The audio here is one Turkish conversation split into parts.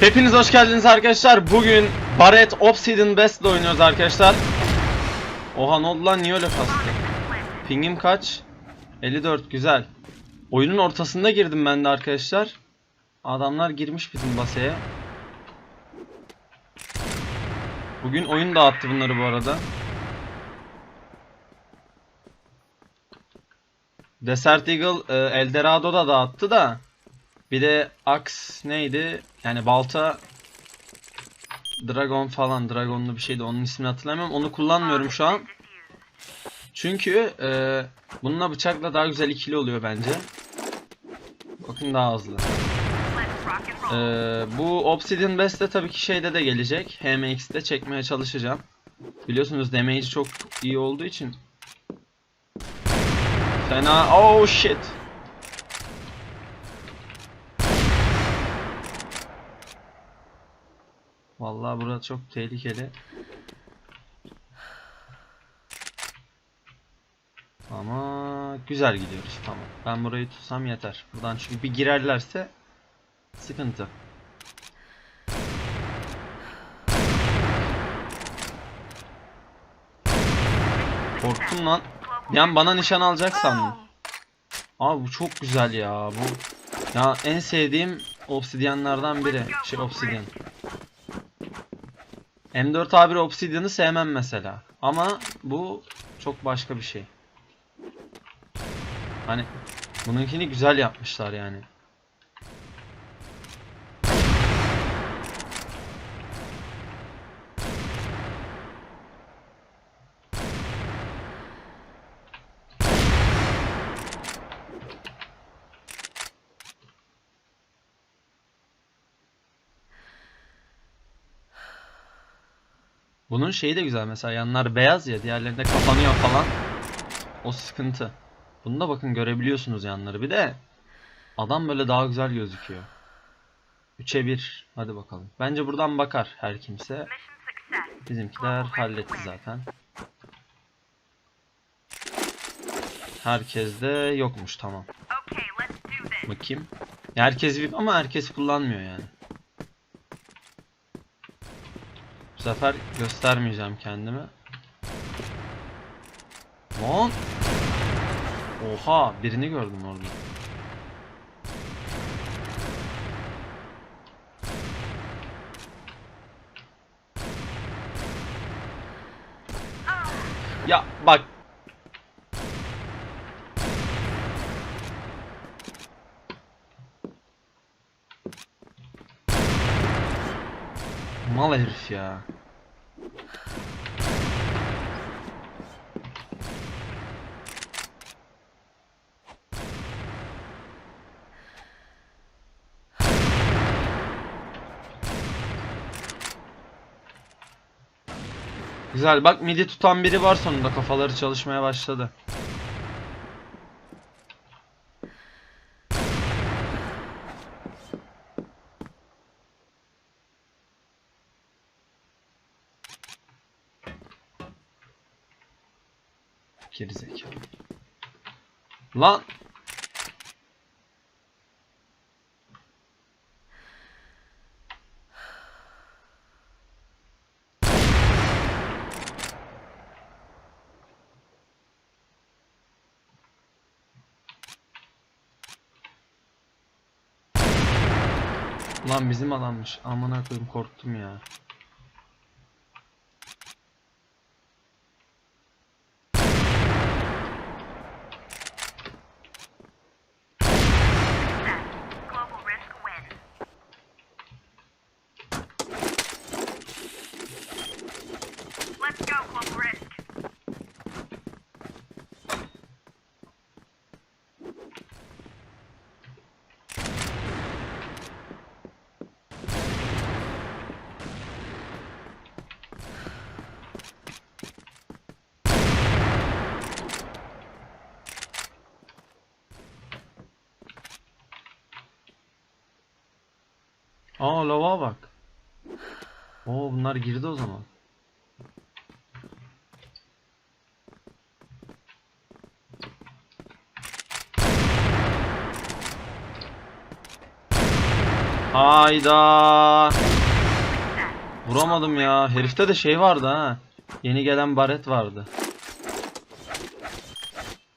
Hepiniz hoş geldiniz arkadaşlar. Bugün Barret Obsidian Best ile oynuyoruz arkadaşlar. Oha ne oldu lan niye öyle kastı? Pingim kaç? 54 güzel. Oyunun ortasında girdim ben de arkadaşlar. Adamlar girmiş bizim baseye. Bugün oyun dağıttı bunları bu arada. Desert Eagle e, Eldorado da dağıttı da. Bir de Ax neydi? Yani balta Dragon falan, Dragonlu bir şeydi. Onun ismini hatırlamıyorum. Onu kullanmıyorum şu an. Çünkü e, bununla bıçakla daha güzel ikili oluyor bence. Bakın daha hızlı. E, bu Obsidian Best'te tabii ki şeyde de gelecek. HMX'te çekmeye çalışacağım. Biliyorsunuz damage çok iyi olduğu için. Fena. Oh shit. Vallahi burası çok tehlikeli. Ama güzel gidiyoruz tamam. Ben burayı tutsam yeter. Buradan çünkü bir girerlerse sıkıntı. Korktum lan. Yani bana nişan alacak sandım. Abi bu çok güzel ya bu. Ya en sevdiğim obsidyenlerden biri. Şey obsidyen. M4 A1 Obsidian'ı sevmem mesela. Ama bu çok başka bir şey. Hani bununkini güzel yapmışlar yani. Bunun şeyi de güzel mesela yanlar beyaz ya diğerlerinde kapanıyor falan. O sıkıntı. Bunu da bakın görebiliyorsunuz yanları. Bir de adam böyle daha güzel gözüküyor. 3'e 1. Hadi bakalım. Bence buradan bakar her kimse. Bizimkiler halletti zaten. Herkes de yokmuş tamam. Bakayım. Herkes VIP ama herkes kullanmıyor yani. Bu sefer göstermeyeceğim kendimi. Lan! Oha! Birini gördüm orada. Ya bak Mal herif ya. Güzel bak midi tutan biri var sonunda kafaları çalışmaya başladı. Lan Lan bizim alanmış. Amına koyayım korktum ya. Aa lava bak. Oo bunlar girdi o zaman. Hayda. Vuramadım ya. Herifte de şey vardı ha. Yeni gelen baret vardı.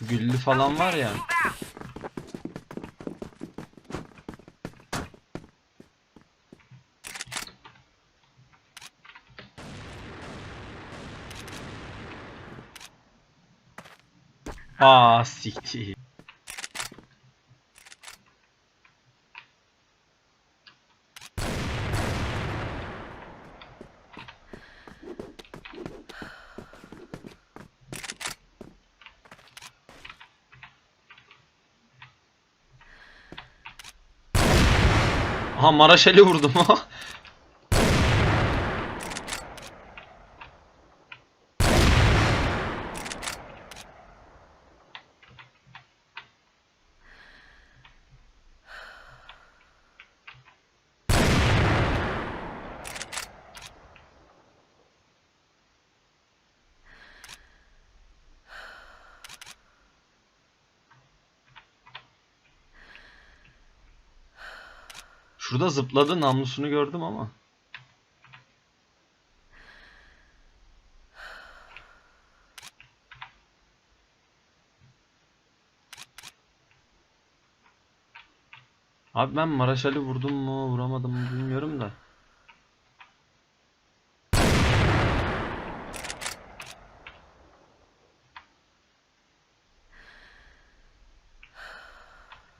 Güllü falan var ya. Aa siktir. Aha Maraşeli vurdum. Şurada zıpladı namlusunu gördüm ama. Abi ben Maraşali vurdum mu vuramadım mı bilmiyorum da.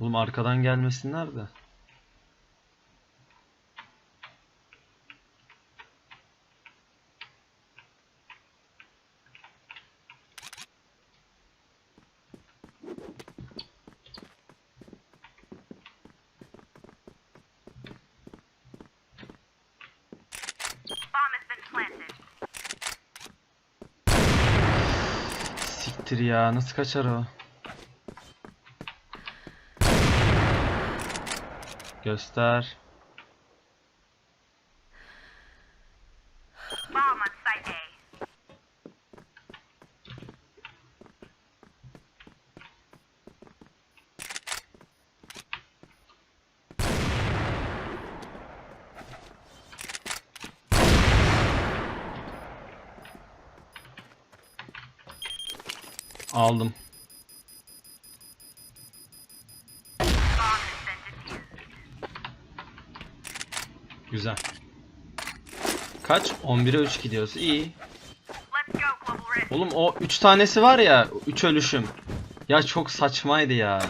Oğlum arkadan gelmesinler de. Siktir ya nasıl kaçar o? Göster. Aldım. Güzel. Kaç? 11'e 3 gidiyoruz. İyi. Oğlum o 3 tanesi var ya 3 ölüşüm. Ya çok saçmaydı ya.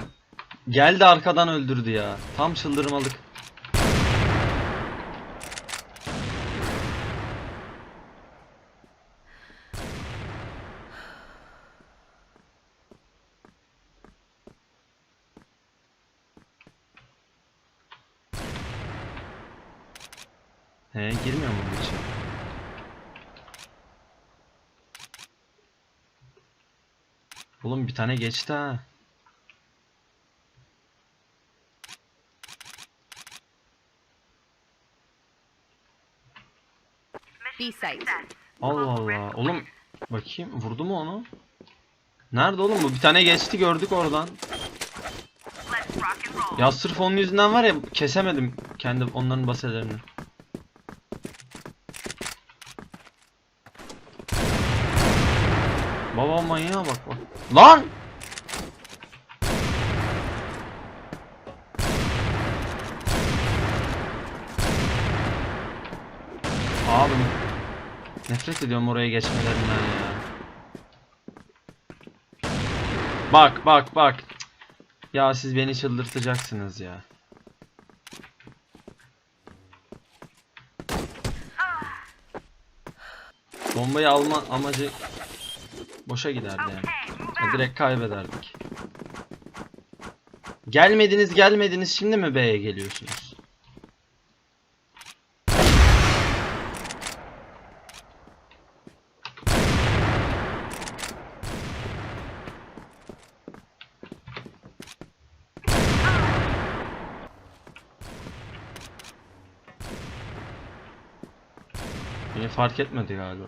Geldi arkadan öldürdü ya. Tam çıldırmalık. He girmiyor mu bu içeri? Oğlum bir tane geçti ha. Allah Allah. Oğlum bakayım vurdu mu onu? Nerede oğlum bu? Bir tane geçti gördük oradan. Ya sırf onun yüzünden var ya kesemedim kendi onların baselerini. Baba manyağa bak bak. Lan! Abi nefret ediyorum oraya geçmelerinden ya. Bak bak bak. Ya siz beni çıldırtacaksınız ya. Bombayı alma amacı boşa giderdi yani. Ya direkt kaybederdik. Gelmediniz gelmediniz şimdi mi B'ye geliyorsunuz? Beni fark etmedi galiba.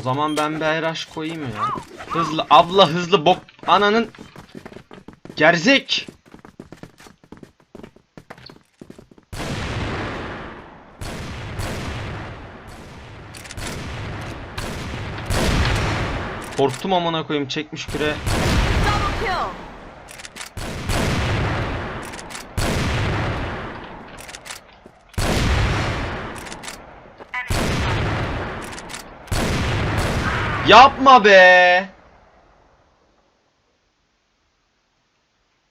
Zaman ben bir ayraş koyayım ya. Hızlı abla hızlı bok ananın gerzek. Korktum amına koyayım çekmiş küre. Yapma be.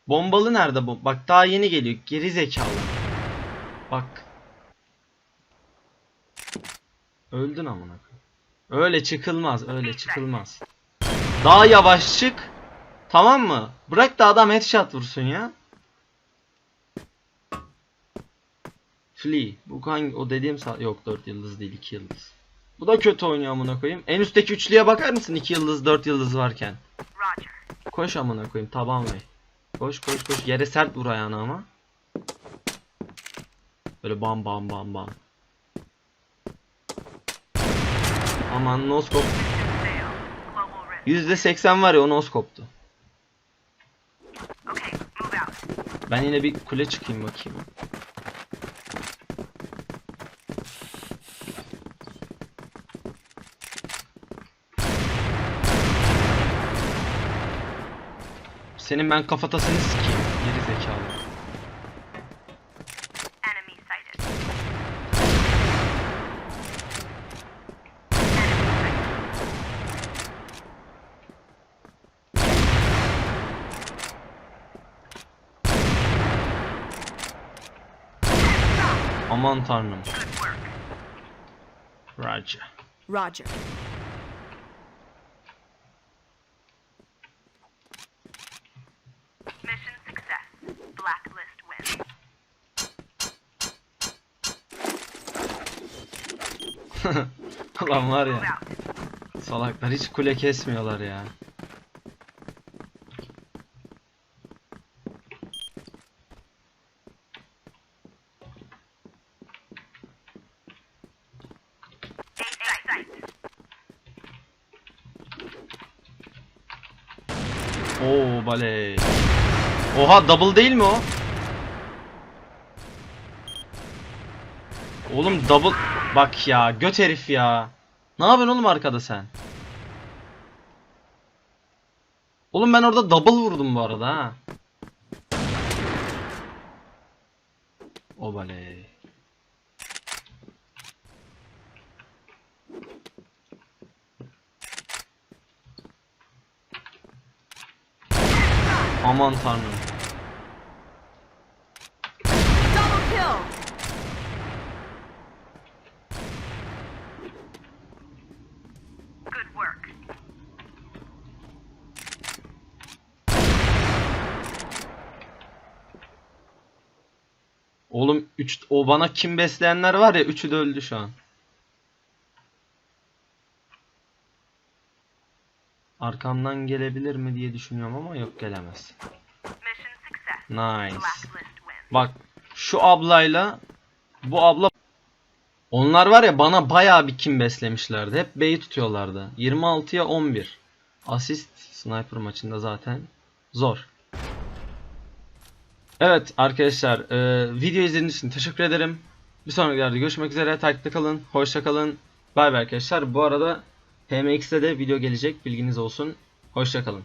Bombalı nerede bu? Bak daha yeni geliyor. Geri zekalı. Bak. Öldün amına. Öyle çıkılmaz, öyle çıkılmaz. Daha yavaş çık. Tamam mı? Bırak da adam headshot vursun ya. Flea. Bu hangi o dediğim sa- yok 4 yıldız değil 2 yıldız. Bu da kötü oynuyor amına koyayım. En üstteki üçlüye bakar mısın 2 yıldız 4 yıldız varken? Koş amına koyayım taban bey. Koş koş koş yere sert vur ayağını ama. Böyle bam bam bam bam. Aman noskop. Fail. Global risk. %80 var ya o noskoptu. Ben yine bir kule çıkayım bakayım. Senin ben kafatasını sikeyim. Geri zekalı. Aman tanrım. Roger. Roger. Ulan var ya. Salaklar hiç kule kesmiyorlar ya. Oo baley. Oha double değil mi o? Oğlum double bak ya göt herif ya. Ne yapıyorsun oğlum arkada sen? Oğlum ben orada double vurdum bu arada ha. O baley. Aman tanrım. Oğlum 3 o bana kim besleyenler var ya üçü de öldü şu an. Arkamdan gelebilir mi diye düşünüyorum ama yok gelemez. Nice. Bak şu ablayla bu abla onlar var ya bana bayağı bir kim beslemişlerdi. Hep B'yi tutuyorlardı. 26'ya 11. Asist sniper maçında zaten zor. Evet arkadaşlar e, video izlediğiniz için teşekkür ederim. Bir sonraki videoda görüşmek üzere. Takipte kalın. Hoşça kalın. Bay bay arkadaşlar. Bu arada HMX'de de video gelecek. Bilginiz olsun. Hoşça kalın.